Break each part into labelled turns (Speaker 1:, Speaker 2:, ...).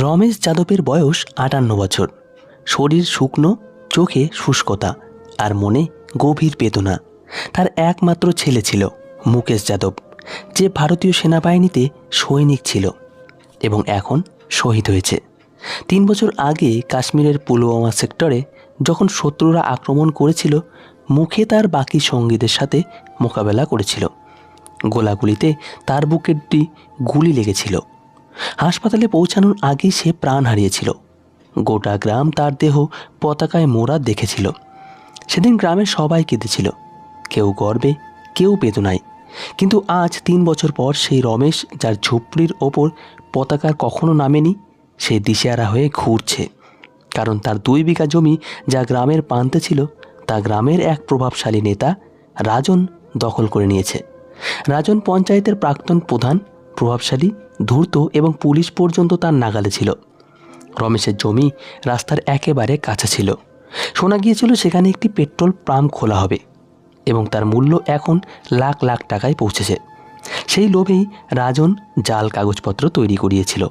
Speaker 1: রমেশ যাদবের বয়স আটান্ন বছর। শরীর শুকনো, চোখে শুষ্কতা আর মনে গভীর বেদনা। তার একমাত্র ছেলে ছিল মুকেশ যাদব, যে ভারতীয় সেনাবাহিনীতে সৈনিক ছিল এবং এখন শহীদ হয়েছে। তিন বছর আগে কাশ্মীরের পুলওয়ামা সেক্টরে যখন শত্রুরা আক্রমণ করেছিল, মুখে তার বাকি সঙ্গীদের সাথে মোকাবেলা করেছিল। গোলাগুলিতে তার বুকেরটি গুলি লেগেছিল। হাসপাতালে পৌঁছানোর আগেই সে প্রাণ হারিয়েছিল। গোটা গ্রাম তার দেহ পতাকায় মোড়া দেখেছিল। সেদিন গ্রামের সবাই কেঁদেছিল। কেউ গর্বে, কেউ বেদনায়। কিন্তু আজ তিন বছর পর সেই রমেশ, যার ঝুপড়ির ওপর পতাকার কখনো নামেনি, সে দিশেহারা হয়ে ঘুরছে। কারণ তার দুই বিঘা জমি যা গ্রামের প্রান্তে ছিল, তা গ্রামের এক প্রভাবশালী নেতা রাজন দখল করে নিয়েছে। রাজন পঞ্চায়েতের প্রাক্তন প্রধান প্রভাবশালী, ধূর্ত এবং পুলিশ পর্যন্ত তার নাগালে ছিল। রমেশের জমি রাস্তার একেবারে কাছে ছিল। শোনা গিয়েছিল সেখানে একটি পেট্রোল পাম্প খোলা হবে এবং তার মূল্য এখন লাখ লাখ টাকায় পৌঁছেছে। সেই লোভেই রাজন জাল কাগজপত্র তৈরি করিয়েছিল।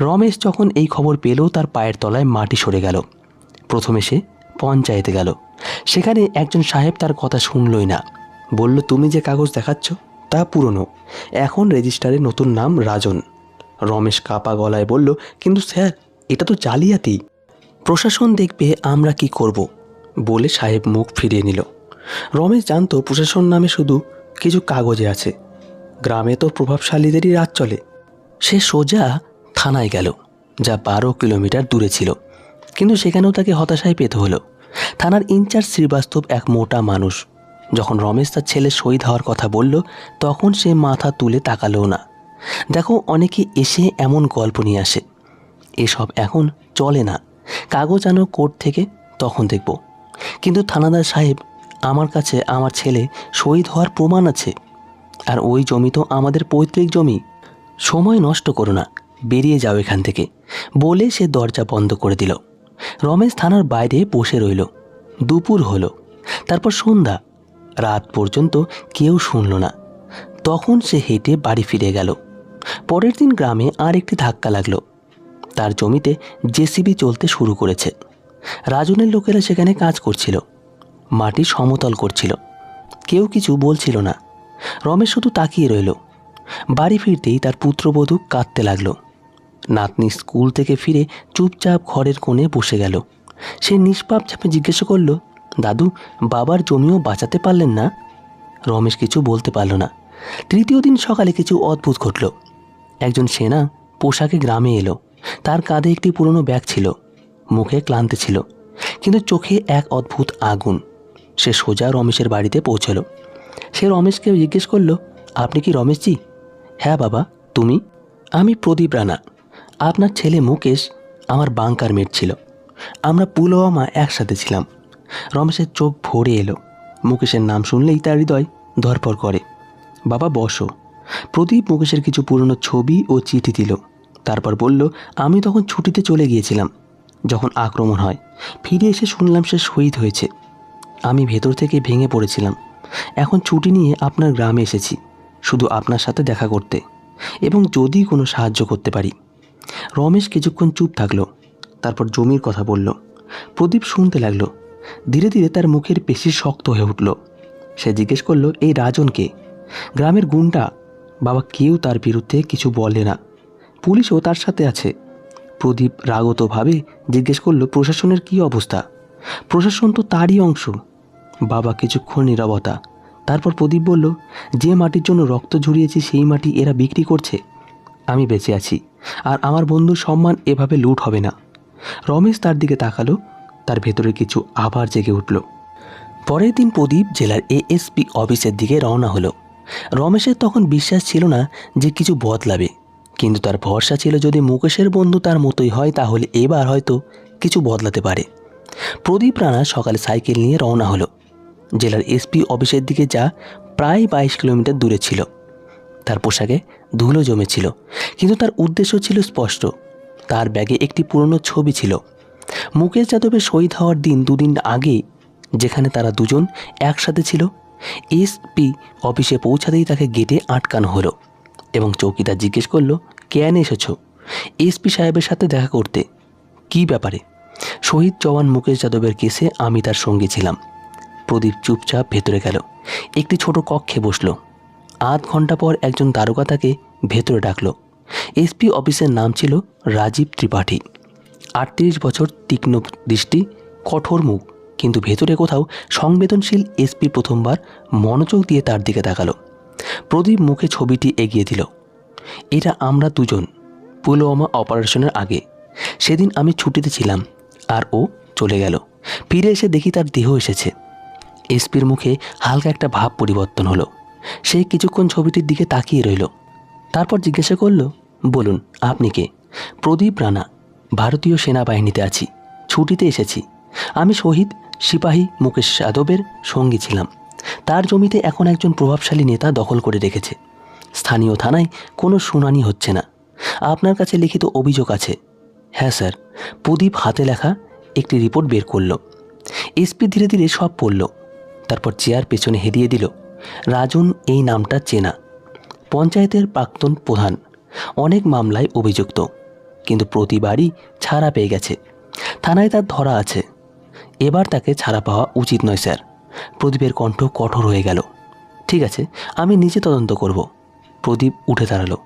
Speaker 1: রমেশ যখন এই খবর পেল, তার পায়ের তলায় মাটি সরে গেল। প্রথমে সে পঞ্চায়েতে গেল। সেখানে একজন সাহেব তার কথা শুনলই না। বলল, তুমি যে কাগজ দেখাচ্ছ তা পুরনো। এখন রেজিস্টারে নতুন নাম রাজন। রমেশ কাপা গলায় বলল, কিন্তু স্যার, এটা তো জালিয়াতি। প্রশাসন দেখবে আমরা কি করব, বলে সাহেব মুখ ফিরিয়ে নিল। রমেশ জানতো প্রশাসন নামে শুধু কিছু কাগজে আছে। গ্রামে তো প্রভাবশালীদেরই রাত চলে। সে সোজা থানায় গেল, যা বারো কিলোমিটার দূরে ছিল। কিন্তু সেখানেও তাকে হতাশায় পেতে হলো। থানার ইনচার্জ শ্রীবাস্তব এক মোটা মানুষ। যখন রমেশ তার ছেলে শহীদ হওয়ার কথা বলল, তখন সে মাথা তুলে তাকালোও না। দেখো, অনেকে এসে এমন গল্প নিয়ে আসে। এসব এখন চলে না। কাগজ আনো কোর্ট থেকে, তখন দেখব। কিন্তু থানাদার সাহেব, আমার কাছে আমার ছেলে শহীদ হওয়ার প্রমাণ আছে। আর ওই জমি তো আমাদের পৈতৃক জমি। সময় নষ্ট করো না, বেরিয়ে যাও এখান থেকে। বলে সে দরজা বন্ধ করে দিল। রমেশ থানার বাইরে বসে রইল। দুপুর হলো। তারপর সন্ধ্যা। রাত পর্যন্ত কেউ শুনল না। তখন সে হেঁটে বাড়ি ফিরে গেল। পরের দিন গ্রামে আর একটি ধাক্কা লাগল। তার জমিতে জেসিবি চলতে শুরু করেছে। রাজনের লোকেরা সেখানে কাজ করছিল। মাটি সমতল করছিল। কেউ কিছু বলছিল না। রমেশ শুধু তাকিয়ে রইল। বাড়ি ফিরতেই তার পুত্রবধূ কাঁদতে লাগল। নাতনি স্কুল থেকে ফিরে চুপচাপ ঘরের কোণে বসে গেল। সে নিষ্পাপ চাপে জিজ্ঞাসা করল দাদু, বাবার জমিও বাঁচাতে পারলেন না। রমেশ কিছু বলতে পারল না। তৃতীয় দিন সকালে কিছু অদ্ভুত ঘটল। একজন সেনা পোশাকে গ্রামে এলো। তার কাঁধে একটি পুরনো ব্যাগ ছিল। মুখে ক্লান্তি ছিল, কিন্তু চোখে এক অদ্ভুত আগুন। সে সোজা রমেশের বাড়িতে পৌঁছলো। সে রমেশকে জিজ্ঞেস করল, আপনি কি রমেশজি? হ্যাঁ বাবা, তুমি? আমি প্রদীপ রানা। আপনার ছেলে মুকেশ, আমার বাংকার মেট ছিল। আমরা পুলওয়ামা একসাথে ছিলাম। রমেশের চোখ ভরে এলো। মুকেশের নাম শুনলেই তার হৃদয় ধরপর করে। বাবা, বসো। প্রদীপ মুকেশের কিছু পুরনো ছবি ও চিঠি দিল। তারপর বলল, আমি তখন ছুটিতে চলে গিয়েছিলাম। যখন আক্রমণ হয়, ফিরে এসে শুনলাম সে শহীদ হয়েছে। আমি ভেতর থেকে ভেঙে পড়েছিলাম। এখন ছুটি নিয়ে আপনার গ্রামে এসেছি, শুধু আপনার সাথে দেখা করতে। এবং যদি কোনো সাহায্য করতে পারি। রমেশ কিছুক্ষণ চুপ থাকল। তারপর জমির কথা বলল। প্রদীপ শুনতে লাগল ধীরে ধীরে তার মুখের পেশি শক্ত হয়ে উঠল। সে জিজ্ঞেস করল, এই রাজনকে গ্রামের গুন্ডা? বাবা কেউ তার বিরুদ্ধে কিছু বলে না। পুলিশও তার সাথে আছে। প্রদীপ রাগতভাবে জিজ্ঞেস করল, প্রশাসনের কি অবস্থা? প্রশাসন তো তারই অংশ। বাবা কিছুক্ষণ নীরবতা। তারপর প্রদীপ বলল, যে মাটির জন্য রক্ত ঝরিয়েছি, সেই মাটি এরা বিক্রি করছে। আমি বেঁচে আছি। আর আমার বন্ধুর সম্মান এভাবে লুট হবে না। রমেশ তার দিকে তাকালো। তার ভেতরে কিছু আবার জেগে উঠল। পরের দিন প্রদীপ জেলার এএসপি অফিসের দিকে রওনা হলো। রমেশের তখন বিশ্বাস ছিল না যে কিছু বদলাবে। কিন্তু তার ভরসা ছিল যদি মুকেশের বন্ধু তার মতোই হয়, তাহলে এবার হয়তো কিছু বদলাতে পারে। প্রদীপ রানা সকালে সাইকেল নিয়ে রওনা হলো। জেলার এসপি অফিসের দিকে যা প্রায় বাইশ কিলোমিটার দূরে ছিল। তার পোশাকে ধুলো জমেছিল, কিন্তু তার উদ্দেশ্য ছিল স্পষ্ট। তার ব্যাগে একটি পুরনো ছবি ছিল। মুকেশ যাদবের শহীদ হওয়ার দিন দুদিন আগে, যেখানে তারা দুজন একসাথে ছিল, এসপি অফিসে পৌঁছাতেই তাকে গেটে আটকানো হলো এবং চৌকিদার জিজ্ঞেস করল কেন এসেছ? এসপি সাহেবের সাথে দেখা করতে, কি ব্যাপারে? শহীদ জওয়ান মুকেশ যাদবের কেসে আমি তার সঙ্গী ছিলাম। প্রদীপ চুপচাপ ভেতরে গেল, একটি ছোট কক্ষে বসল। আধ ঘণ্টা পর একজন দারোগা তাকে ভেতরে ডাকলো। এসপি অফিসের নাম ছিল রাজীব ত্রিপাঠী। আটত্রিশ বছর তীক্ষ্ণ দৃষ্টি, কঠোর মুখ, কিন্তু ভেতরে কোথাও সংবেদনশীল এসপি প্রথমবার মনোযোগ দিয়ে তার দিকে তাকালো। প্রদীপ মুখে ছবিটি এগিয়ে দিল। এটা আমরা দুজন, পুলওয়ামা অপারেশনের আগে। সেদিন আমি ছুটিতে ছিলাম আর ও চলে গেল। ফিরে এসে দেখি তার দেহ এসেছে। এসপির মুখে হালকা একটা ভাব পরিবর্তন হলো। সে কিছুক্ষণ ছবিটির দিকে তাকিয়ে রইল। তারপর জিজ্ঞাসা করল, বলুন, আপনি কে? প্রদীপ রানা। ভারতীয় সেনাবাহিনীতে আছি, ছুটিতে এসেছি। আমি শহীদ সিপাহী মুকেশ যাদবের সঙ্গী ছিলাম। তার জমিতে এখন একজন প্রভাবশালী নেতা দখল করে রেখেছে। স্থানীয় থানায় কোনো শুনানি হচ্ছে না। আপনার কাছে লিখিত অভিযোগ আছে। হ্যাঁ স্যার। প্রদীপ হাতে লেখা একটি রিপোর্ট বের করল। এসপি ধীরে ধীরে সব পড়ল। তারপর চেয়ার পেছনে হেরিয়ে দিল, রাজন এই নামটা চেনা। পঞ্চায়েতের প্রাক্তন প্রধান। অনেক মামলায় অভিযুক্ত। কিন্তু প্রতিবারই ছাড়া পেয়ে গেছে। থানায় তার ধরা আছে। এবার তাকে ছাড়া পাওয়া উচিত নয়, স্যার। প্রদীপের কণ্ঠ কঠোর হয়ে গেল। ঠিক আছে, আমি নিজে তদন্ত করব। প্রদীপ উঠে দাঁড়াল।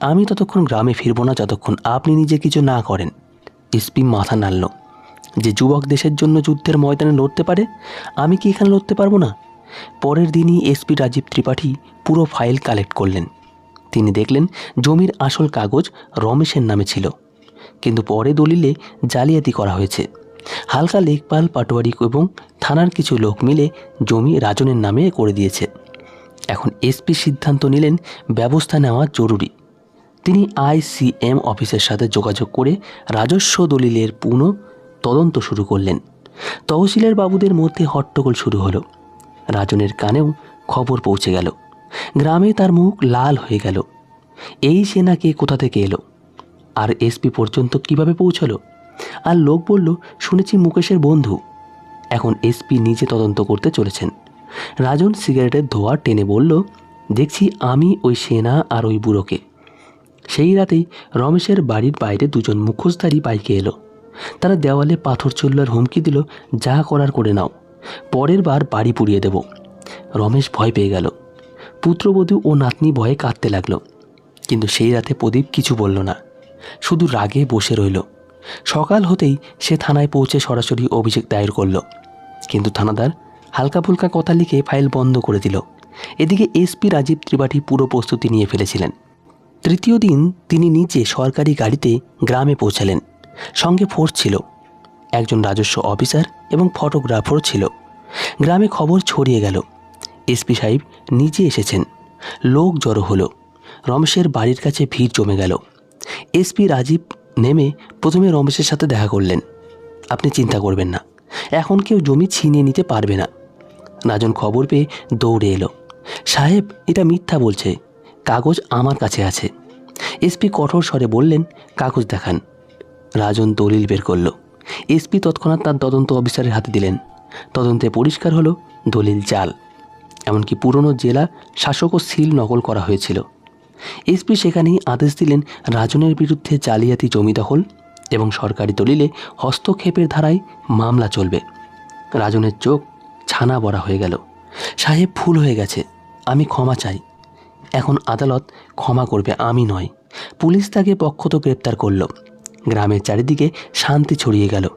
Speaker 1: আমি ততক্ষণ গ্রামে ফিরবো না যতক্ষণ আপনি নিজে কিছু না করেন। এসপি মাথা নাড়ল। যে যুবক দেশের জন্য যুদ্ধের ময়দানে লড়তে পারে, আমি কি এখানে লড়তে পারব না? পরের দিনই এসপি রাজীব ত্রিপাঠী পুরো ফাইল কালেক্ট করলেন। তিনি দেখলেন জমির আসল কাগজ রমেশের নামে ছিল। কিন্তু পরে দলিলে জালিয়াতি করা হয়েছে। হালকা লেখপাল, পাটোয়ারি এবং থানার কিছু লোক মিলে জমি রাজনের নামে করে দিয়েছে। এখন এসপি সিদ্ধান্ত নিলেন ব্যবস্থা নেওয়া জরুরি। তিনি আইসিএম অফিসের সাথে যোগাযোগ করে রাজস্ব দলিলের পুনঃ তদন্ত শুরু করলেন। তহসিলের বাবুদের মধ্যে হট্টগোল শুরু হলো। রাজনের কানেও খবর পৌঁছে গেল। গ্রামে তার মুখ লাল হয়ে গেল। এই সেনাকে কোথা থেকে এলো? আর এসপি পর্যন্ত কীভাবে পৌঁছলো? আর লোক বলল, শুনেছি মুকেশের বন্ধু। এখন এসপি নিজে তদন্ত করতে চলেছেন। রাজন সিগারেটের ধোয়া টেনে বলল, দেখছি আমি ওই সেনা আর ওই বুড়োকে। সেই রাতেই রমেশের বাড়ির বাইরে দুজন মুখোশধারী বাইকে এলো। তারা দেওয়ালে পাথর চুল্লার হুমকি দিল, যা করার করে নাও। পরের বার বাড়ি পুড়িয়ে দেব। রমেশ ভয় পেয়ে গেল। পুত্রবধূ ও নাতনি ভয়ে কাঁদতে লাগল। কিন্তু সেই রাতে প্রদীপ কিছু বলল না। শুধু রাগে বসে রইল। সকাল হতেই সে থানায় পৌঁছে সরাসরি অভিযোগ দায়ের করল। কিন্তু থানাদার হালকা ফুলকা কথা লিখে ফাইল বন্ধ করে দিল। এদিকে এসপি রাজীব ত্রিপাঠী পুরো প্রস্তুতি নিয়ে ফেলেছিলেন। তৃতীয় দিন তিনি নিজে সরকারি গাড়িতে গ্রামে পৌঁছালেন। সঙ্গে ফোর্স ছিল। একজন রাজস্ব অফিসার এবং ফটোগ্রাফারও ছিল। গ্রামে খবর ছড়িয়ে গেল। এসপি সাহেব নিজে এসেছেন। লোক জড়ো হলো। রমেশের বাড়ির কাছে ভিড় জমে গেল। এসপি রাজীব নেমে প্রথমে রমেশের সাথে দেখা করলেন। আপনি চিন্তা করবেন না, এখন কেউ জমি ছিনিয়ে নিতে পারবে না। রাজন খবর পেয়ে দৌড়ে এলো। সাহেব, এটা মিথ্যা বলছে, কাগজ আমার কাছে আছে। এসপি কঠোর স্বরে বললেন, কাগজ দেখান। রাজন দলিল বের করল। এসপি তৎক্ষণাৎ তার তদন্ত অফিসারের হাতে দিলেন। তদন্তে পরিষ্কার হলো দলিল জাল, এমনকি পুরনো জেলা শাসকও সিল নকল করা হয়েছিল। এসপি সেখানেই আদেশ দিলেন রাজনের বিরুদ্ধে জালিয়াতি জমি দখল এবং সরকারি দলিলে হস্তক্ষেপের ধারায় মামলা চলবে। রাজনের চোখ ছানা বড়া হয়ে গেল। সাহেব ফুল হয়ে গেছে, আমি ক্ষমা চাই। এখন আদালত ক্ষমা করবে আমি নয়, পুলিশ তাকে পক্ষত গ্রেপ্তার করল। গ্রামের চারিদিকে শান্তি ছড়িয়ে গেল।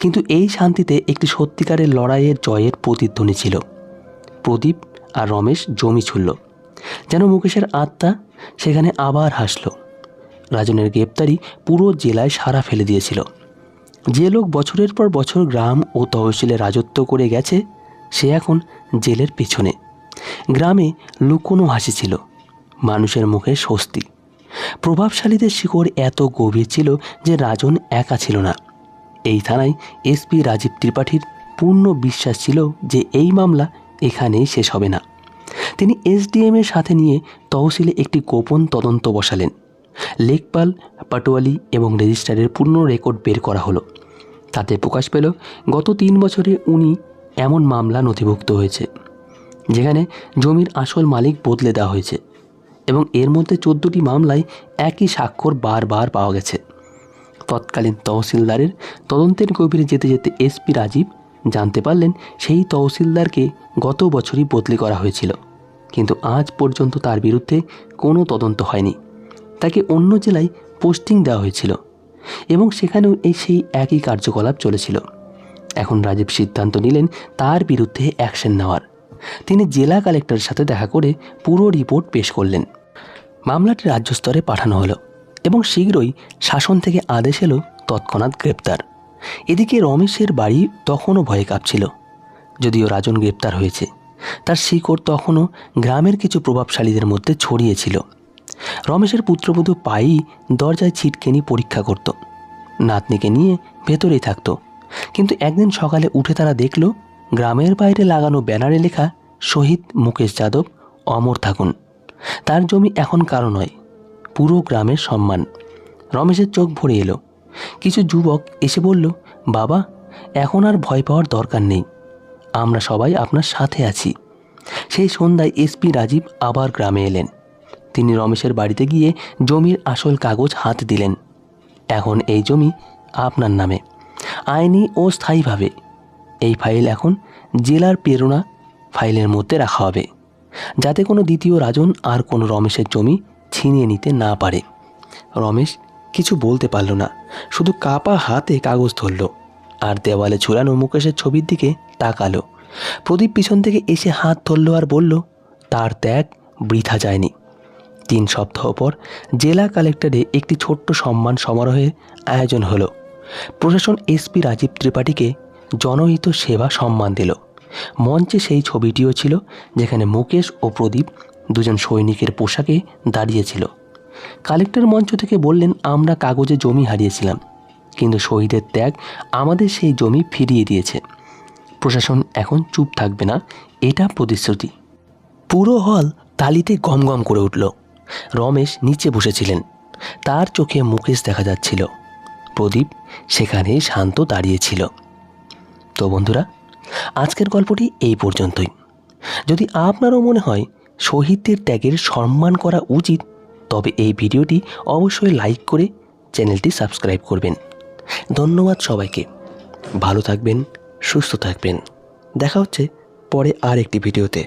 Speaker 1: কিন্তু এই শান্তিতে একটি সত্যিকারের লড়াইয়ের জয়ের প্রতিধ্বনি ছিল। প্রদীপ আর রমেশ জমি ছুড়ল। যেন মুকেশের আত্মা সেখানে আবার হাসল। রাজনের গ্রেপ্তারি পুরো জেলায় সারা ফেলে দিয়েছিল। যে লোক বছরের পর বছর গ্রাম ও তহসিলে রাজত্ব করে গেছে, সে এখন জেলের পেছনে। গ্রামে লুকোনো হাসি ছিল, মানুষের মুখে স্বস্তি। প্রভাবশালীদের শিকড় এত গভীর ছিল যে রাজন একা ছিল না। এই থানায় এসপি রাজীব ত্রিপাঠীর পূর্ণ বিশ্বাস ছিল যে এই মামলা এখানেই শেষ হবে না। তিনি এসডিএম এর সাথে নিয়ে তহসিলে একটি গোপন তদন্ত বসালেন। লেকপাল পাটোয়ালি এবং রেজিস্ট্রারের পূর্ণ রেকর্ড বের করা হলো। তাতে প্রকাশ পেল, গত তিন বছরে উনি এমন মামলা নথিভুক্ত হয়েছে, যেখানে জমির আসল মালিক বদলে দেওয়া হয়েছে এবং এর মধ্যে চোদ্দোটি মামলায় একই স্বাক্ষর বারবার পাওয়া গেছে। তৎকালীন তহসিলদারের তদন্তের গভীরে যেতে যেতে এসপি রাজীব জানতে পারলেন, সেই তহসিলদারকে গত বছরই বদলি করা হয়েছিল। কিন্তু আজ পর্যন্ত তার বিরুদ্ধে কোনো তদন্ত হয়নি। তাকে অন্য জেলায় পোস্টিং দেওয়া হয়েছিল এবং সেখানেও এই সেই একই কার্যকলাপ চলেছিল। এখন রাজীব সিদ্ধান্ত নিলেন তার বিরুদ্ধে অ্যাকশন নেওয়ার। তিনি জেলা কালেক্টরের সাথে দেখা করে পুরো রিপোর্ট পেশ করলেন। মামলাটি রাজ্য স্তরে পাঠানো হলো এবং শীঘ্রই শাসন থেকে আদেশ এলো তৎক্ষণাৎ গ্রেপ্তার। এদিকে রমেশের বাড়ি তখনও ভয়ে কাঁপছিল, যদিও রাজন গ্রেপ্তার হয়েছে। তার শিকড় তখনও গ্রামের কিছু প্রভাবশালীদের মধ্যে ছড়িয়েছিল রমেশের পুত্রবধূ পাই দরজায় ছিটকেনি পরীক্ষা করত। নাতনিকে নিয়ে ভেতরেই থাকতো। কিন্তু একদিন সকালে উঠে তারা দেখল, গ্রামের বাইরে লাগানো ব্যানারে লেখা, শহীদ মুকেশ যাদব, অমর থাকুন। তার জমি এখন কারও নয়, পুরো গ্রামের সম্মান। রমেশের চোখ ভরে এলো। কিছু যুবক এসে বলল, বাবা, এখন আর ভয় পাওয়ার দরকার নেই। আমরা সবাই আপনার সাথে আছি। সেই সন্ধ্যায় এসপি রাজীব আবার গ্রামে এলেন। তিনি রমেশের বাড়িতে গিয়ে জমির আসল কাগজ হাত দিলেন। এখন এই জমি আপনার নামে। আইনি ও স্থায়ীভাবে। এই ফাইল এখন জেলার প্রেরণা ফাইলের মধ্যে রাখা হবে। যাতে কোনো দ্বিতীয় রাজন আর কোনো রমেশের জমি ছিনিয়ে নিতে না পারে। রমেশ কিছু বলতে পারল না। শুধু কাপা হাতে কাগজ ধরল। আর দেওয়ালে ঝুলানো মুকেশের ছবির দিকে তাকালো। প্রদীপ পিছন থেকে এসে হাত ধরল আর বলল, তার ত্যাগ বৃথা যায়নি। তিন সপ্তাহ পর জেলা কালেক্টরে একটি ছোট্ট সম্মান সমারোহের আয়োজন হলো। প্রশাসন এসপি রাজীব ত্রিপাঠীকে জনহিত সেবা সম্মান দিল। মঞ্চে সেই ছবিটিও ছিল যেখানে মুকেশ ও প্রদীপ দুজন সৈনিকের পোশাকে দাঁড়িয়েছিল। কালেক্টর মঞ্চ থেকে বললেন, আমরা কাগজে জমি হারিয়েছিলাম। কিন্তু শহীদের ত্যাগ আমাদের সেই জমি ফিরিয়ে দিয়েছে। প্রশাসন এখন চুপ থাকবে না, এটা প্রতিশ্রুতি। পুরো হল তালিতে গমগম করে উঠল। রমেশ নিচে বসেছিলেন। তার চোখে মুকেশ দেখা যাচ্ছিল। প্রদীপ সেখানে শান্ত দাঁড়িয়েছিল। তো বন্ধুরা, আজকের গল্পটি এই পর্যন্তই। যদি আপনারও মনে হয় শহীদদের ত্যাগের সম্মান করা উচিত, তবে এই ভিডিওটি অবশ্যই লাইক করে চ্যানেলটি সাবস্ক্রাইব করবেন। ধন্যবাদ সবাইকে। ভালো থাকবেন সুস্থ থাকবেন। দেখা হচ্ছে পরে আর একটি ভিডিওতে।